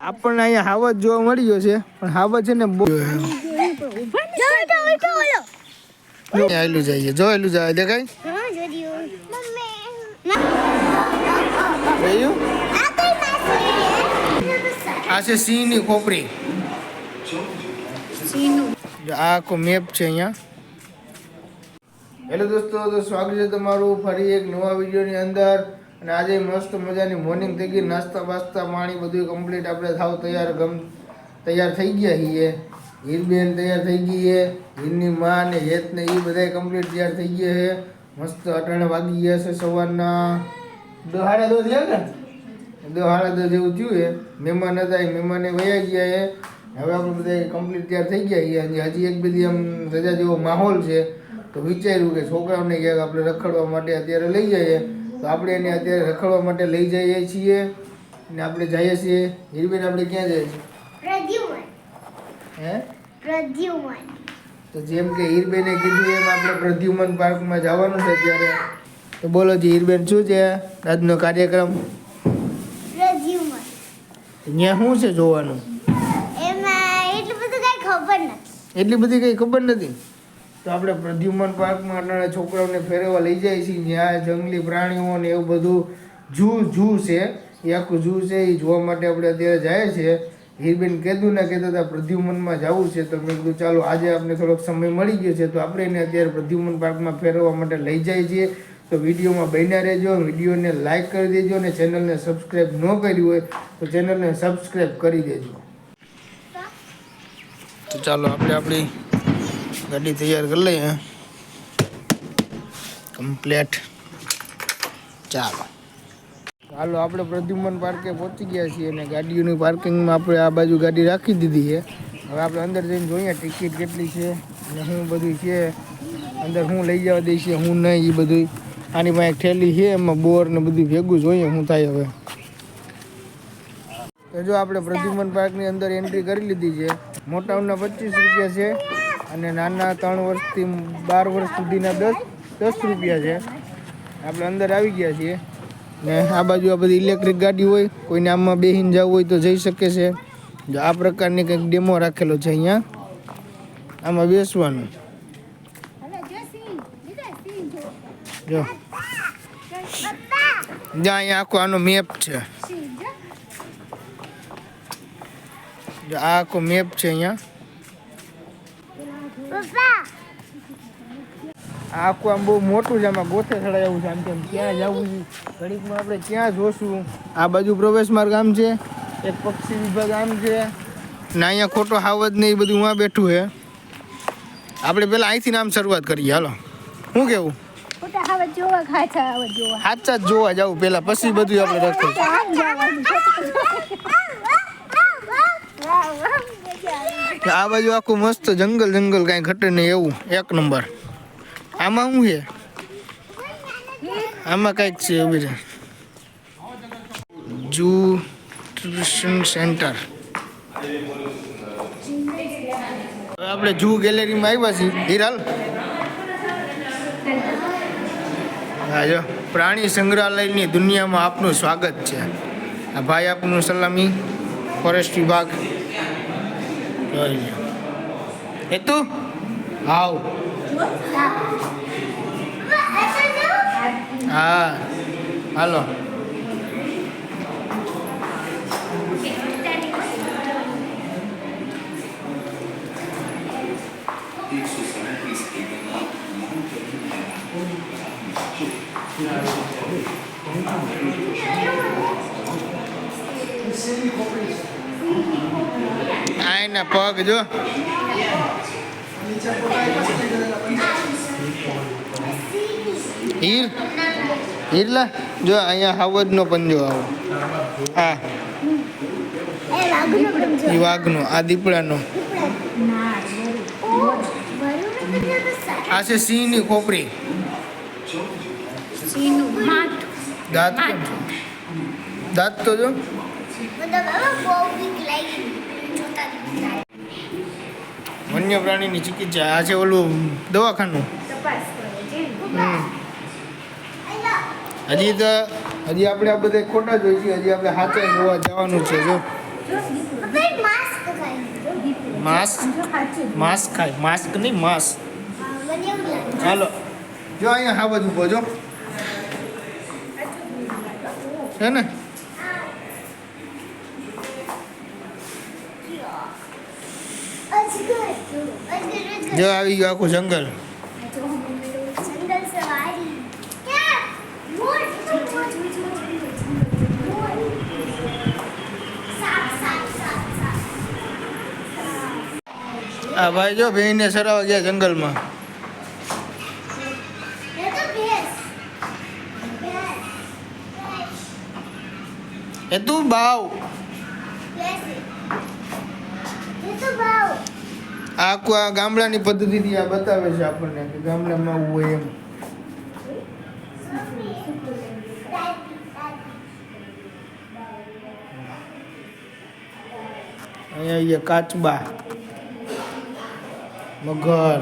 આપણને અહીંયા હાવજ જોવા મળી ગયો છે પણ હાવજ છે ને આયલું જાય જો આયલું જાય દેખાય આ કઈ માસી આ છે સિંહની ખોપરી. આ આખો મેપ છે અહીંયા. હેલો દોસ્તો તો સ્વાગત છે તમારું ફરી એક નવા વિડીયોની અંદર. અને આજે મસ્ત મજાની મોર્નિંગ થઈ ગઈ. નાસ્તા બાસ્તા, પાણી બધું કમ્પ્લીટ આપણે થાવ તૈયાર ગમ તૈયાર થઈ ગયા છીએ. હીરબેન તૈયાર થઈ ગઈ છે. હીરની માં ને હેત ને એ બધા કમ્પ્લીટ તૈયાર થઈ ગયા છે. મસ્ત અટાણે વાગી ગયા છે સવારના. દો સાડા દો થયા ને. દો સાડા જેવું થયું છે. મહેમાન હતા એ મહેમાને વયા ગયા છે. હવે આપણે બધા કમ્પ્લીટ તૈયાર થઈ ગયા છીએ. હજી એક બધી આમ રજા જેવો માહોલ છે. તો વિચાર્યું કે છોકરાઓને ક્યાંક આપણે રખડવા માટે અત્યારે લઈ જઈએ. તો આપણે એને અત્યારે રખડવા માટે લઈ જઈએ છીએ ને આપણે જઈએ છીએ. હીરબેન આપણે ક્યાં જઈએ છીએ? પ્રદ્યુમન. હે? પ્રદ્યુમન. તો જેમ કે હીરબેને કીધું એમ આપણે પ્રદ્યુમન પાર્કમાં જવાનું છે અત્યારે. તો બોલો જી હીરબેન શું છે આજનો કાર્યક્રમ? પ્રદ્યુમન. ત્યાં શું છે જોવાનું? એમાં એટલું બધું કઈ ખબર નથી. એટલી બધી કંઈ ખબર નથી? તો આપણે પ્રદ્યુમન પાર્કમાં નાના છોકરાઓને ફેરવવા લઈ જાય છીએ જ્યાં જંગલી પ્રાણીઓ ને એવું બધું જૂ જૂ છે. એ આખું જૂ છે, એ જોવા માટે આપણે અત્યારે જાય છે. હીરબેન ને કહેતા હતા, પ્રદ્યુમનમાં જવું છે. તો મેં કીધું, ચાલો, આજે આપણે થોડોક સમય મળી ગયો છે, તો આપણે એને અત્યારે પ્રદ્યુમન પાર્કમાં ફેરવવા માટે લઈ જાય છીએ. તો વિડીયોમાં બન્યા રહેજો, વિડીયોને લાઇક કરી દેજો અને ચેનલને સબસ્ક્રાઈબ ન કરી હોય, તો ચેનલને સબસ્ક્રાઈબ કરી દેજો. તો ચાલો, આપણે આપણી ગાડી તૈયાર કરી લઈએ. કમ્પ્લેટ. ચાલો. હાલો, આપણે પ્રદ્યુમન પાર્કે પહોંચી ગયા છીએ અને ગાડીઓની પાર્કિંગમાં આપણે આ બાજુ ગાડી રાખી દીધી છે. હવે આપણે અંદર જઈને જોઈએ ટિકિટ કેટલી છે અને શું બધું છે. અંદર શું લઈ જવા દઈ છે હું નહીં એ બધું આની પાસે થેલી છે, એમાં બોર ને બધું ભેગું જોઈએ શું થાય હવે. તો જો આપણે પ્રદ્યુમન પાર્કની અંદર એન્ટ્રી કરી લીધી છે. મોટાઓના પચીસ રૂપિયા છે. અને નાના ત્રણ વર્ષથી બાર વર્ષ સુધીના દસ દસ રૂપિયા છે. આપણે અંદર આવી ગયા છીએ. ને આ બાજુ આ બધી ઇલેક્ટ્રિક ગાડી હોય કોઈને આમાં બેહીને જવું હોય તો જઈ શકે છે. જો આ પ્રકારની કંઈક ડેમો રાખેલો છે અહીંયા. આમાં બેસવાનું. જો જ્યાં અહીંયા આખો આનો મેપ છે. જો આ આખો મેપ છે અહીંયા. આખું આમ બહુ મોટું છે આમાં ગોથે જવું છે આમ તેમ ક્યાં જવું છે? ઘડીકમાં આપણે ક્યાં જોશું? આ બાજુ પ્રવેશ માર્ગ આમ છે એક પક્ષી વિભાગ આમ છે ને અહીંયા ખોટો હાવજ ને એ બધું ઉहाँ બેઠું છે. આપણે પેલા અહીંથી નામ શરૂઆત કરીએ હાલો. શું કેવું? સાચા જ જોવા જવું પેલા પછી બધું આપણે રખડશું આમ જવાનું આ બાજુ આખું મસ્ત જંગલ જંગલ કાંઈ ઘટે નહીં એવું, એક નંબર. આમાં શું છે? આમાં કાંઈક છે એવું છે જુ ટ્યુશન સેન્ટર. આપણે જુ ગેલેરીમાં આવ્યા છીએ. હિરાલ? હા, જો. પ્રાણી સંગ્રહાલયની દુનિયામાં આપનું સ્વાગત છે. આ ભાઈ આપનું સલામી, ફોરેસ્ટ વિભાગ. જોઈ તું હાવ હા હાલો આ એના પગ, જો. હીર? હીરલા? જો, અહીંયા હાવજનો પંજો આવો. એ વાઘનો, આ દીપડાનો. આ છે સિંહની ખોપરી. દાંત તો જો જોતા જ વન્ય પ્રાણીની ચિકિત્સા. આ છે ઓલું દવાખાનું. હજી તો હજી આપણે આ બધા ખોટા જોઈએ છીએ હજી આપણે સાચા જોવા જવાનું છે, જો. માસ્ક? માસ્ક ખાય. માસ્ક નહીં, માસ્ક. ચાલો જો અહીંયા હા બધું જો. છે ને અજગર અજગર અજગર જો આવી ગયું આખું જંગલ જંગલ સવારી ક્યાં મોર મોર સાપ સાપ સાપ સાપ આ ભાઈ જો બેનને સરાવા ગયા જંગલમાં એ તો ભેંસ ભેંસ એ તું બાવ ભેંસ એ તો ભાવ આ આખું આ ગામડાની પદ્ધતિથી આ બતાવે છે આપણને કે ગામડામાં આવું હોય એમ અહીંયા અહીંયા કાચબા મગર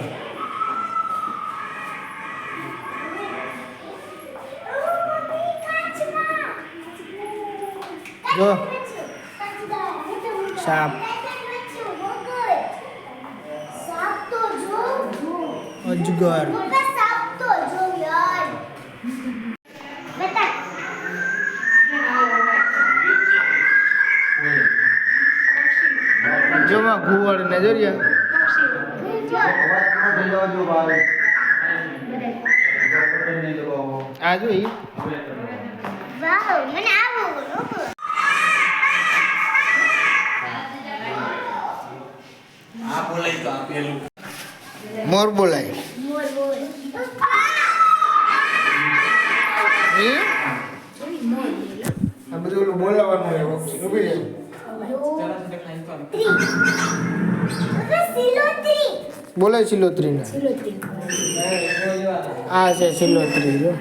જો સાપ સાપ તો જો અજગર જોમાં ઘુવડ ને જોરિયા આ જોઈ મને આવો મોર બોલાય ઓલું બોલાવાનું હોય રહે. બતા સિલોત્રી ને આ છે સિલોત્રી જો.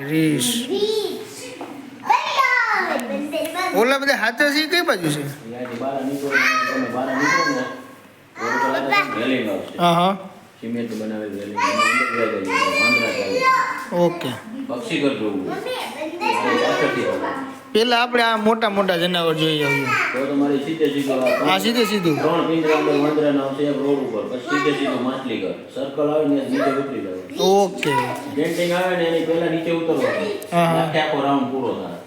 રીસ. ઓલા બધા હાથે છે કઈ બાજુ છે? રેલિંગ આવશે હા હા સિમેન્ટ બનાવેલ રેલિંગ અંદર જાય જાય વાંદરા ચાલે ઓકે. પક્ષી ઘર જોવું. પેલા આપણે આ મોટા મોટા જનાવર જોઈએ આવ્યું તો તમારી સીધે સીધો આ સીધે સીધું. ત્રણ પિંજરા અંદર આવશે એક રોડ ઉપર. પછી સીધે સીધું માછલી ઘર. સર્કલ આવે ને નીચે ઉતરી જવાનું ઓકે. કેન્ટિંગ આવે ને એની પહેલા નીચે ઉતરવાનું. હા. આખો રાઉન્ડ પૂરો થાય.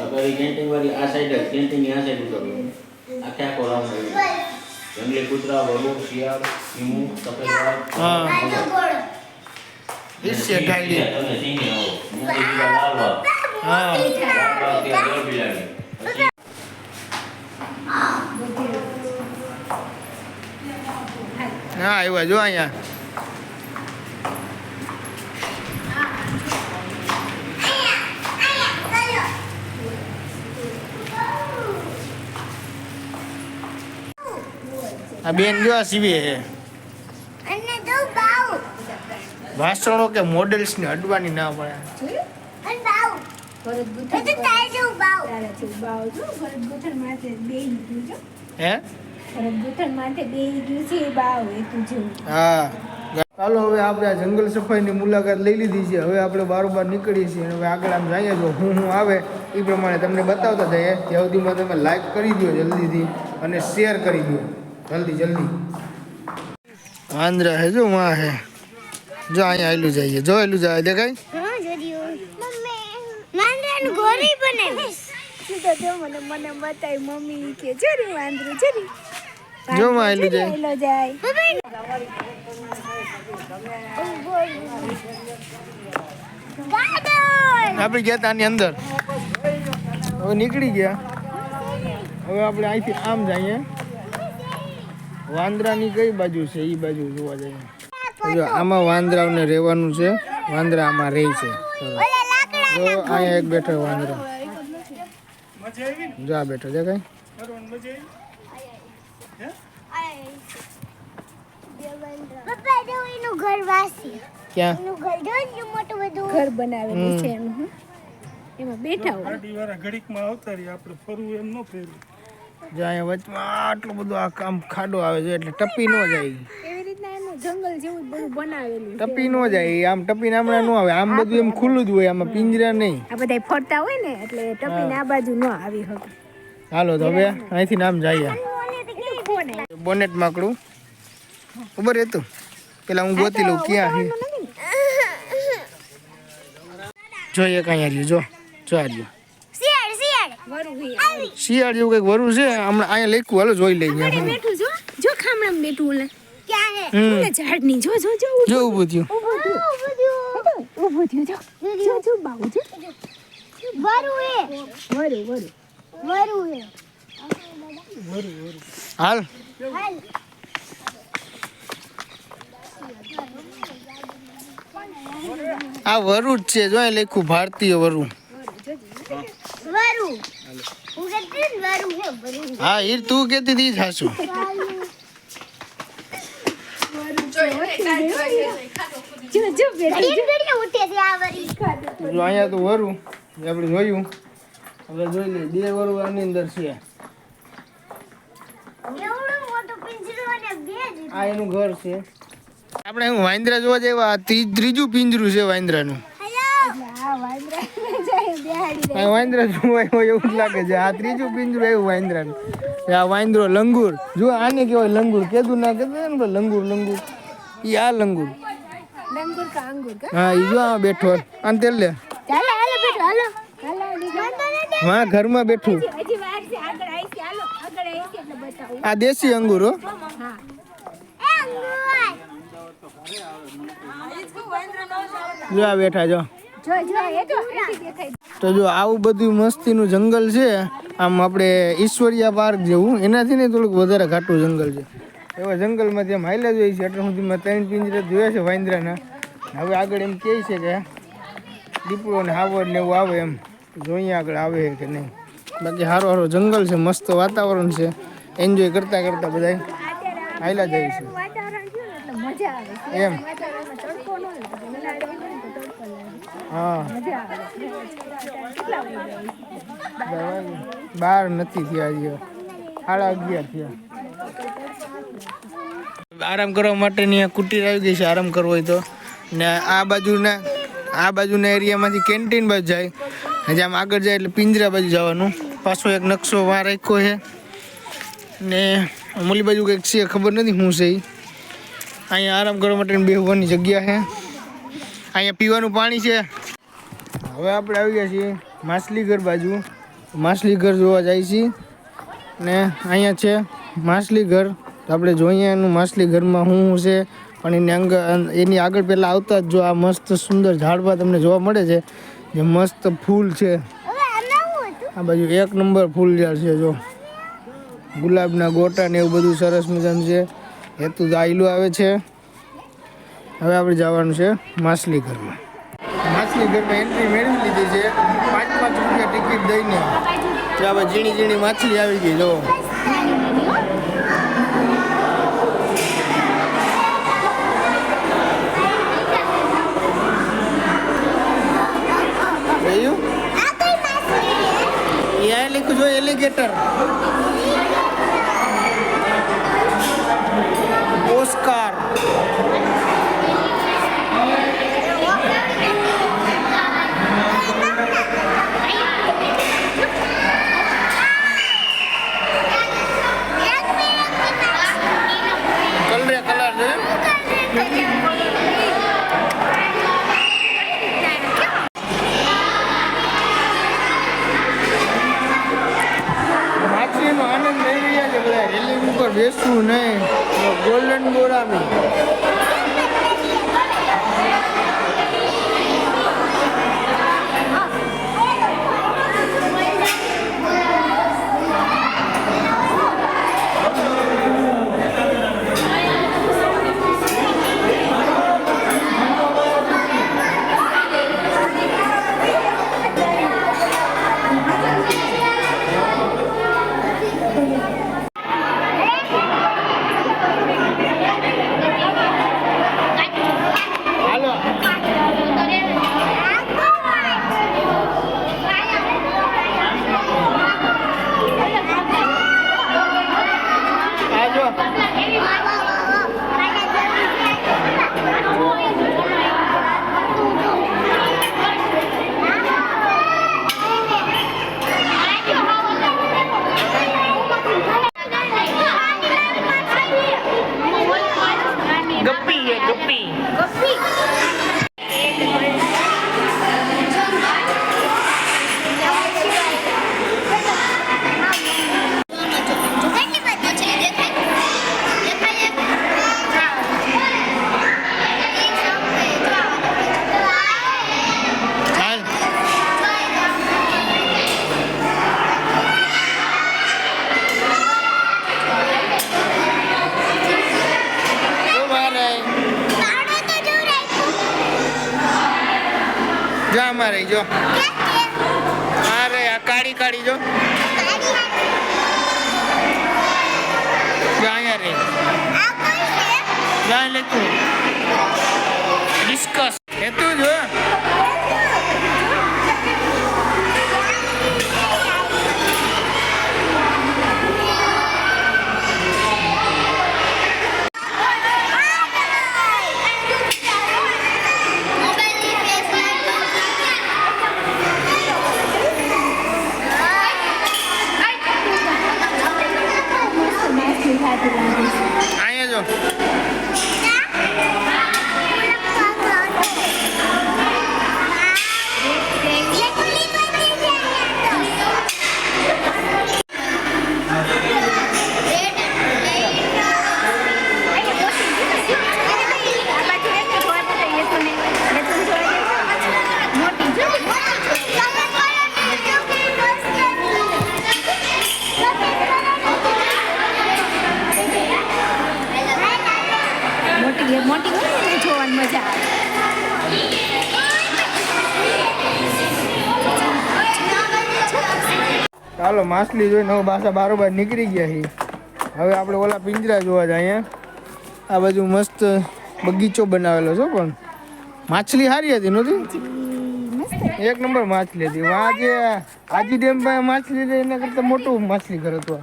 હવે કેન્ટિંગ વાળી આ સાઈડ જ કેન્ટિંગ આ સાઈડ ઉતરવાનું. આખે આખો રાઉન્ડ. જંગલી કૂતરા વરુ શિયાળ ઈમુ સફેદ હા. ગોળો તમે સિંહને આવો. ત્યાંથી બીજા લાલવા હા. લાલ વાળ ત્યાં બિલાડી. પછી હા આવ્યા જો અહીંયા. આ બેન જો આ સીવે અને બાવ. વાસણો કે મોડેલ્સ ને અડવાની ના પડે અને બાવ. ભરત એ તો તારે જેવું બાવ. તારા છે બાવ જો ભરત ગૂંથણ માથે બેહી ગયું જો હે. ભરત ગૂંથણ માથે બેહી ગયું છે બાવ એ તું જેવું હા. ચાલો હવે આપણે આ જંગલ સફાઈની મુલાકાત લઈ લીધી છે. હવે આપણે બારોબાર નીકળીએ છીએ હવે આગળ આમ જઈએ જો હું હું આવે એ પ્રમાણે તમને બતાવતા જઈએ. ત્યાં સુધીમાં તમે લાઈક કરી દો જલ્દીથી અને શેર કરી દો જલ્દી જલ્દી. આંદ્રા હે જો માં હે. જો અહીંયા આવેલું જઈએ. જો આયલું જાય દેખાય? હા મમ્મી માંદરાનું ગોરી બનાવીશ. સીધો જો મને મને બતાવી મમ્મી કે જરી વાંદરું જરી જો માં આયલું જાય. આયલો જાય. આપણે ગયા હતા આની અંદર. હવે નીકળી ગયા. હવે આપણે અહીંથી આમ જઈએ. વાંદરાની કઈ બાજુ છે? એ બાજુ જોવા જઈએ. જો આમાં વાંદરાઓને રહેવાનું છે. વાંદરા આમાં રહે છે. જો અહીંયા એક બેઠો વાંદરો. જો આ બેઠો દેખાય પપ્પા ઘર વાસી. ક્યાં? એનું ઘર જો એટલું મોટું બધું. ઘર બનાવેલું છે બેઠા હોય. ગાડી આવતા રહી આપણે ફરવું એમ ન ફેરવું. જો અહીંયા વચમાં આટલું બધું આ કામ ખાડો આવે છે એટલે ટપી ન જાય. એવી રીતના એનું જંગલ જેવું બધું બનાવેલું ટપી ન જાય આમ ટપીને હમણાં ન આવે આમ બધું એમ ખુલ્લું જ હોય આમાં પિંજરા નહીં. આ બધા ફરતા હોય ને એટલે ટપીને આ બાજુ ન આવી શકે હાલો તો હવે અહીંથી નામ જઈએ. બોનેટ માકડું. ખબર હતું પેલા હું ગોતી લઉં ક્યાં? જોઈએ કાંઈ હાર્યું જો જો શિયાળ શિયાળ જેવું કંઈક વરું છે હમણાં અહીંયા લખ્યું હાલો જોઈ લઈએ. બેઠું જો જો ખામણામાં બેઠું ઓલે. ક્યાં હે હમ. ઓલે ઝાડની. જો જો જો જો ઊભું થયું. ઊભું થયું. જો. જો જો બાબુ જો. વરુ હે વરું વરું. વરુ હે હાલ. હાલ. આ વરુ જ છે જો લખ્યું ભારતીય વરુ. હું કહેતી ને વરુ હે વરુ હા હીર તું કેતી હતી જો અહીંયા તો વરુ. આપણે જોયું. હવે જોઈ લઈએ બે વરું આની અંદર છે. એવડું મોટું પિંજરું અને બે જ આ એનું ઘર છે. આપણે હું વાંદરા જોવા જેવા ત્રી- ત્રીજું પિંજરું છે વાંદરાનું હેલો આ વાંદરા જાય બેહાડી આ વાંદરા જોવા હોય એવું જ લાગે છે. આ ત્રીજું પિંજરું એવું વાંદરાનું. આ વાંદરો લંગુર. જો આને કહેવાય લંગુર. કેદું ના કેદું ને લંગુર લંગુર. એ આ લંગુર. લંગુર કા અંગુર કા? હા એ જો આ બેઠો. આને તેલ લે. ચાલો હાલો બેઠો હાલો. હાલો નીકળો. હા ઘરમાં બેઠું. આ દેશી અંગુર હો. હા. એ અંગુર. જો આ બેઠા જો. તો અહીંથી દેખાય. તો જો આવું બધું મસ્તીનું જંગલ છે આમ આપણે ઈશ્વરિયા પાર્ક જેવું એનાથી ને થોડુંક વધારે ઘાટું જંગલ છે. એવા જંગલમાં જેમ હાઈલા જોઈએ છે એટલે સુધીમાં ત્રણ પિંજરે જોયા છે વાંદરાના. હવે આગળ એમ કહે છે કે દીપડો ને હાવર ને એવું આવે એમ. જોઈએ આગળ આવે છે કે નહીં. બાકી સારો સારો જંગલ છે મસ્ત વાતાવરણ છે. એન્જોય કરતા કરતા બધા હાઈલા જાય છે. વાતાવરણ થયું ને એટલે મજા આવે. એમ. હા. બાર નથી થયા હજી. થયા. આરામ કરવા માટેની કુટીર આવી ગઈ છે, આરામ કરવો હોય તો. ને આ બાજુના આ બાજુના એરિયામાંથી કેન્ટીન બાજુ જાય. હજી આમ આગળ જાય એટલે પિંજરા બાજુ જવાનું. પાછો એક નકશો વા રાખ્યો છે. ને અમલી બાજુ કંઈક છે, ખબર નથી શું છે અહીંયા આરામ કરવા માટેની બેહવાની જગ્યા છે. અહીંયા પીવાનું પાણી છે. હવે આપણે આવી ગયા છીએ માછલીઘર બાજુ. માછલીઘર જોવા જાય છીએ. ને અહીંયા છે માછલીઘર. તો આપણે જોઈએ એનું માછલીઘરમાં શું શું છે. પણ એની અંગ એની આગળ પહેલાં આવતા જ જો આ મસ્ત સુંદર ઝાડવા તમને જોવા મળે છે. જે મસ્ત ફૂલ છે. આ બાજુ એક નંબર ફૂલ ઝાડ છે જો. ગુલાબના ગોટા ને એવું બધું સરસ મજાનું છે. હેતુ આયલું આવે છે. હવે આપણે જવાનું છે માછલી ઘરમાં માછલી ઘરમાં એન્ટ્રી મેળવી લીધી છે. પાંચ પાંચ રૂપિયા ટિકિટ દઈને. ત્યાં આપણે ઝીણી ઝીણી માછલી આવી ગઈ જો લખ્યું જો એલિગેટર. ઓસ્કાર. માછલીનો આનંદ લઈ રહ્યા છે બધા. રેલિંગ ઉપર બેસવું નહીં. ગોલ્ડન બોરામી જો અમારે જો. અરે આ કાળી કાળી જો. જો અહીંયા રે. જાય લેતું ડિસ્કસ. એ તું જો માછલી જોઈને હવે પાછા બારોબાર નીકળી ગયા છીએ. હવે આપણે ઓલા પિંજરા જોવા જાય આ બાજુ મસ્ત બગીચો બનાવેલો છે પણ. માછલી સારી હતી નહોતી? એક નંબર માછલી હતી. આ જે આજી ડેમ પાસે માછલી હતી એના કરતાં મોટું માછલી ઘર હતું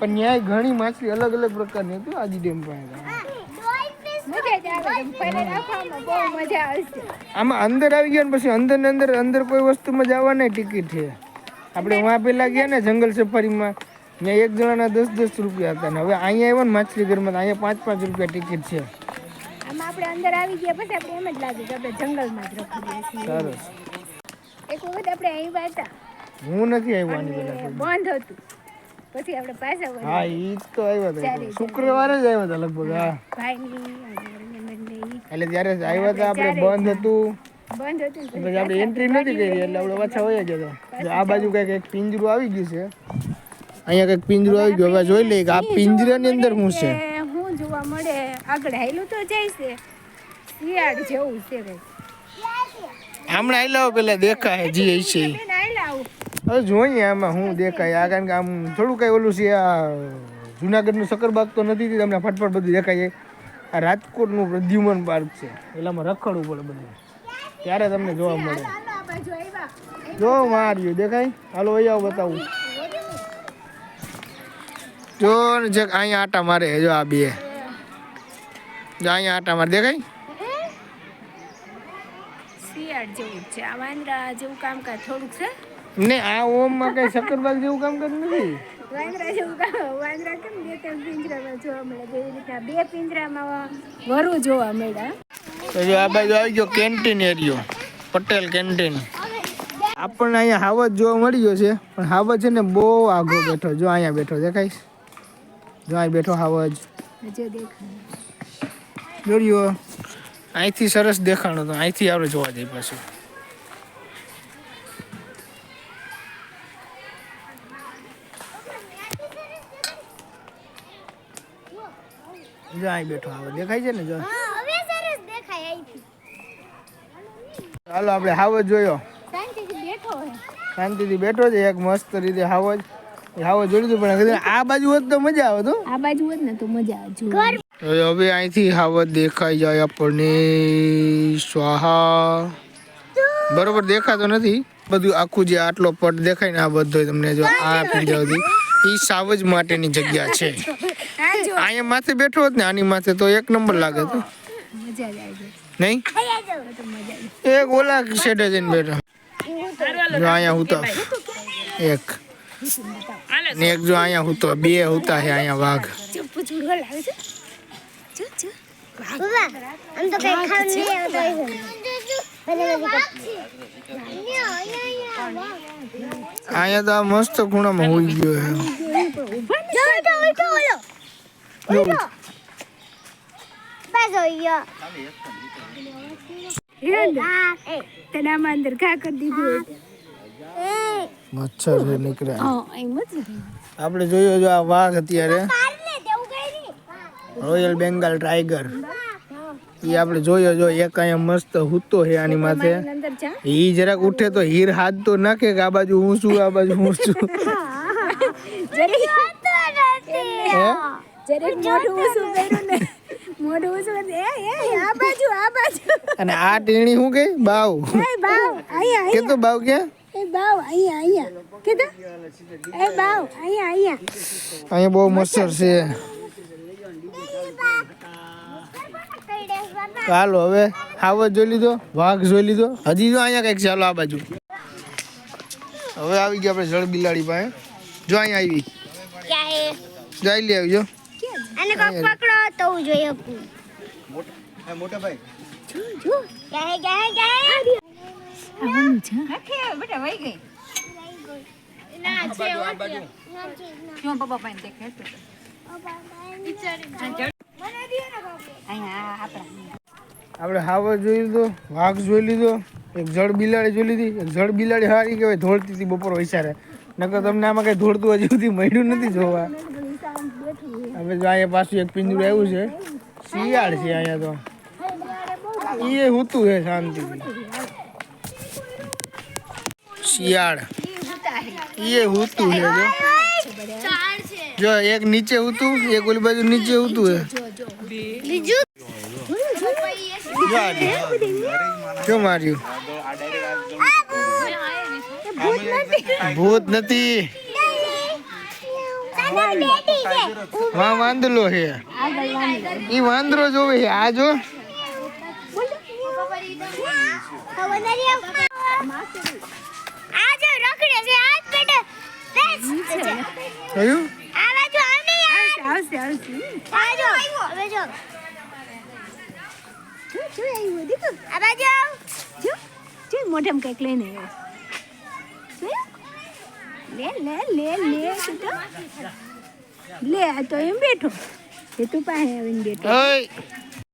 પણ ન્યાય ઘણી માછલી અલગ અલગ પ્રકારની હતી આજી ડેમ પાસે. આમાં અંદર આવી ગયા ને પછી અંદર ને અંદર અંદર કોઈ વસ્તુમાં જવાની ટિકિટ છે. આપણે વાં પેલા ગયા ને જંગલ સફારીમાં ત્યાં એક જણાના દસ દસ રૂપિયા હતા ને. હવે અહીંયા આવ્યો ને માછલી ઘરમાં અહીંયા પાંચ પાંચ રૂપિયા ટિકિટ છે. આપણે અંદર આવી ગયા પછી આપણે એમ જ લાગે કે આપણે જંગલમાં જ રખડીએ સરસ. એક વખત આપણે અહીં હતા. હું નથી આવ્યો આની પહેલા બંધ હતું. પછી આપણે પાછા વળ્યા. હા ઈ જ તો આવ્યા હતા. શુક્રવારે જ આવ્યા હતા લગભગ હા. ભાઈની એટલે જ્યારે આવ્યા હતા આપણે બંધ હતું. ને આપણે એન્ટ્રી નથી કરી એટલે આપણે પાછા હોય જ હતા. આ બાજુ કંઈક એક પિંજરું આવી ગયું છે. અહીંયા કંઈક પિંજરું આવી ગયું. હવે જોઈ લઈએ કે આ પિંજરાની અંદર શું છે. હું જોવા મળે. આગળ હાઈલું તો જાય છે. શિયાળ જેવું છે કઈ હમણાં આવી પેલા દેખાય જી હવે જોઈએ આમાં શું દેખાય. આ કારણ કે આમ થોડું કાંઈ ઓલું છે આ જુનાગઢનું સકરબાગ તો નથી તમને ફટફટ બધું દેખાય આ રાજકોટનું પ્રદ્યુમન પાર્ક છે. એટલામાં રખડવું પડે બધું. ત્યારે તમને જોવા મળે. આ જો માર્યું દેખાય? હાલો અહીંયા બતાવું. જો જે અહીંયા આટા મારે જો આ બે. જો અહીંયા આટા મારે દેખાય? જેવું છે. આ વાંદરા જેવું કામકાજ થોડુંક છે? ને આ ઓમમાં કઈ સકરબાગ જેવું કામ કરતું નથી? વાંદરા જેવું કામ વાંદરા કેમ બે ત્રણ પિંજરામાં જોવા મળે? છે રીતના બે પિંજરામાં વરુ જોવા મળ્યા. તો જો આ બાજુ આવી ગયો કેન્ટીન એરિયો પટેલ કેન્ટીન આપણને અહીંયા હાવજ જોવા મળી ગયો છે પણ હાવજ છે ને બહુ આઘો બેઠો. જો અહીંયા બેઠો દેખાય જો અહીં બેઠો હાવજ જોડ્યો. અહીંથી સરસ દેખાણો તો અહીંથી આપણે જોવા જઈએ પાછું. જો અહીં બેઠો હાવજ દેખાય છે ને જો હવે સરસ દેખાય અહીંથી ચાલો આપણે હાવજ જોયો. શાંતિથી બેઠો છે એક મસ્ત રીતે હાવજ. હાવજ જોડી દીધું પણ આ બાજુ હોત તો મજા આવે તો. આ બાજુ હોત ને તો મજા આવે. હવે અહીંથી હાવજ દેખાઈ જાય આપણને. સ્વાહા. બરોબર દેખાતો નથી. બધું આખું જે આટલો પટ દેખાય ને આ બધો તમને જો આ પિંજરાથી એ સાવજ માટેની જગ્યા છે. અહીંયા માથે બેઠો હોત ને આની માથે તો એક નંબર લાગે તો. મજા જ આવી નહીં એક ઓલા સેડે જઈને બેઠા જો અહીંયા હુતો એક ને એક જો અહીંયા હુતો બે હુતા છે અહીંયા વાઘ અહીંયા તો મસ્ત ખૂણામાં હોઈ અંદર ઘા કરી દીધું મચ્છર નીકળ્યા આપણે જોયો જો આ વાઘ અત્યારે. રોયલ બેંગાલ ટાઈગર એ આપણે જોયો જો એક અહીંયા મસ્ત હૂતો છે આની માથે. ઈ જરાક ઉઠે તો હીર હાથ તો નાખે કે આ બાજુ હું છું આ બાજુ હું છું. જરાક મોઢું ઊંચું કર્યું ને. મોઢું ઊંચું એ એ આ બાજુ આ બાજુ. અને આ ટીણી શું કે? બાવ. એ બાવ અહીંયા કે તો બાવ કે એ બાવ અહીંયા અહીંયા. કીધું? એ બાવ અહીંયા અહીંયા. અહીંયા બહુ મચ્છર છે. ચાલો હવે હાવજ જોઈ લીધો વાઘ જોઈ લીધો. હજી જો અહીંયા કંઈક ચાલો આ બાજુ. હવે આવી ગયા આપણે જળ બિલાડી પાસે. જો અહીંયા આવી. જઈ લે આવજો અને કોક પકડો તો હું જોઈ શકું. મોટા ભાઈ. જો જો. ક્યાં હે. ક્યાં હે આવવાનું છે ના છે આપણે હાવ જોઈ લીધો વાઘ જોઈ લીધો એક જળ બિલાડી જોઈ લીધી એક જળ બિલાડી હારી કહેવાય ધોળતી હતી બપોર વૈસારે નકર તમને આમાં કઈ ધોળતું હજુ સુધી મળ્યું નથી જોવા. હવે જો અહીંયા પાછું એક પિંજરું આવ્યું છે. શિયાળ છે અહીંયા તો. એ હુતું છે શાંતિથી શિયાળ. એ હુતું છે જો. જો એક નીચે હુતું એક ઓલી બાજુ નીચે હુતું છે. જો આ રહ્યું. શું માર્યું ભૂત નથી. વા વાંદલો છે. ઈ વાંદરો જોવે છે. આ જો. આ જો છે. આ જ પેટે બેસ. છે કયું? આ બાજુ આવ ને યાર. આવશે આવશે. આ જો. હવે જો. જો જો આવ્યું દીકુ આ બાજુ આવ. જો જો મોઢામાં કંઈક લઈને આવ્યો? લે લે લે લે તું તો લે તો એમ બેઠો. એ તું પાસે આવીને બેઠો.